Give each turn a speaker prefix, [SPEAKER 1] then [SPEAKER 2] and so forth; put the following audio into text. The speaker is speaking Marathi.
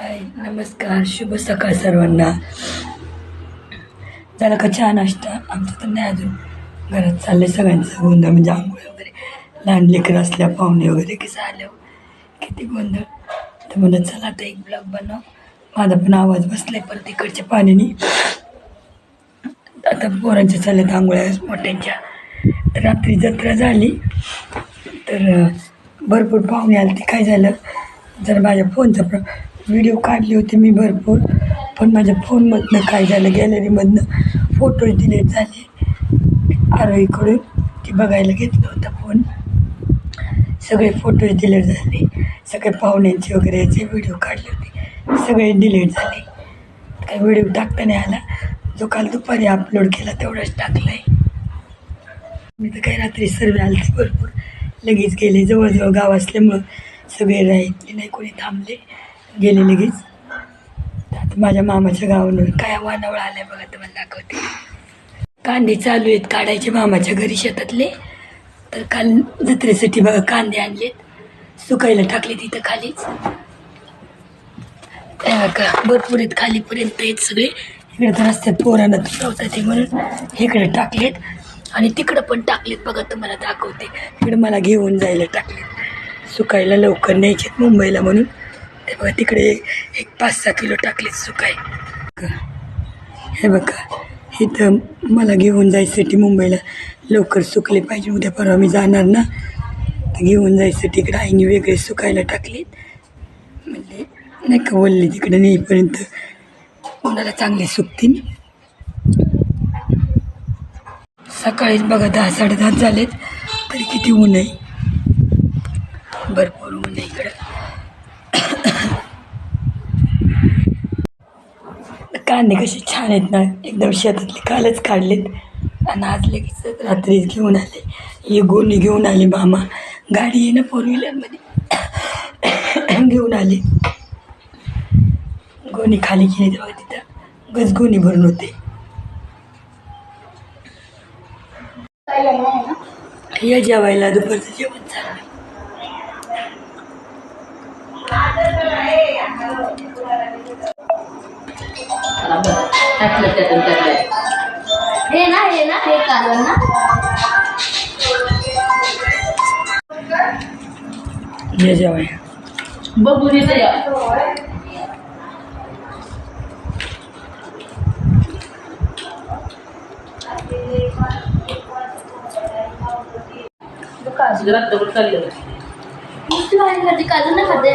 [SPEAKER 1] हाय नमस्कार शुभ सकाळ सर्वांना. झालं का छान नाश्ता? आमचं तर नाही अजून. घरात चाललं आहे सगळ्यांचं गोंधळ म्हणजे आंघोळ वगैरे. लहान लेकरं असल्या पाहुणे वगैरे कसं झालं. किती गोंधळ. तर म्हणलं चला आता एक ब्लॉग बनव. माझा पण आवाज बसलाय परत इकडच्या पाण्याने. आता पोरांच्या चालल्यात आंघोळ्या मोठ्यांच्या. तर रात्री जत्रा झाली. तर भरपूर पाहुणे आले ते काय झालं? जर माझ्या फोनचा प्र व्हिडिओ काढले होते मी भरपूर. पण माझ्या फोनमधनं काय झालं गॅलरीमधनं फोटो डिलीट झाले. आरोहीकडून ती बघायला घेतलं होता फोन सगळे फोटो डिलीट झाले. सगळे पाहुण्यांचे वगैरे याचे व्हिडिओ काढले होते. सगळे डिलीट झाले. काही व्हिडिओ टाकता नाही आला. जो काल दुपारी अपलोड केला तेवढाच टाकला आहे मी तर काही रात्री सर्व आलते भरपूर. लगेच गेले. जवळजवळ गाव असल्यामुळं सगळे राहिले नाही कोणी थांबले. गेले लगेच. आता माझ्या मामाच्या गावावर काय वानावळ आलाय बघा तुम्हाला दाखवते. कांदे चालू आहेत काढायचे मामाच्या घरी शेतातले. तर काल जत्रेसाठी बघा कांदे आणलेत. सुकायला टाकले तिथं खालीच. त्या भरपूर आहेत खालीपर्यंत आहेत सगळे. इकडे तर रस्त्यात पोरांना तुटवतात ते म्हणून इकडे टाकलेत. आणि तिकडं पण टाकलेत बघा तुम्हाला दाखवते. इकडे मला घेऊन जायला टाकलेत. सुकायला लवकर न्यायचेत मुंबईला म्हणून. हे बघा तिकडे एक पाच सहा किलो टाकलेत सुकाय. हे बघा इथं मला घेऊन जायसाठी मुंबईला लवकर सुकले पाहिजे. उद्या परवा मी जाणार ना तर घेऊन जायसाठी इकडे आईने वेगळे सुकायला टाकलेत. म्हणजे नाही का वल्ली तिकडे नेईपर्यंत कोणाला चांगले सुकतील? सकाळीच बघा दहा साडेदहा झालेत तरी किती ऊन आहे. भरपूर ऊन आहे इकडं. कांदे कसे छान आहेत ना एकदम शेतातले कालच काढलेत. आणि आज लगेच रात्रीच घेऊन आले. ही गोणी घेऊन आले मामा. गाडी आहे ना फोर व्हीलरमध्ये घेऊन आले. गोणी खाली केली तेव्हा तिथं. गज गोणी भरून होते. या जेवायला दुपारचं जेवण चाललं
[SPEAKER 2] टाकलं त्यातून त्यातलं हे ना हे ना. हे कालवण ना
[SPEAKER 1] या जेवायला
[SPEAKER 2] बघून येतं या चालले
[SPEAKER 3] नुसती भाजी खाते काजू नाही खाते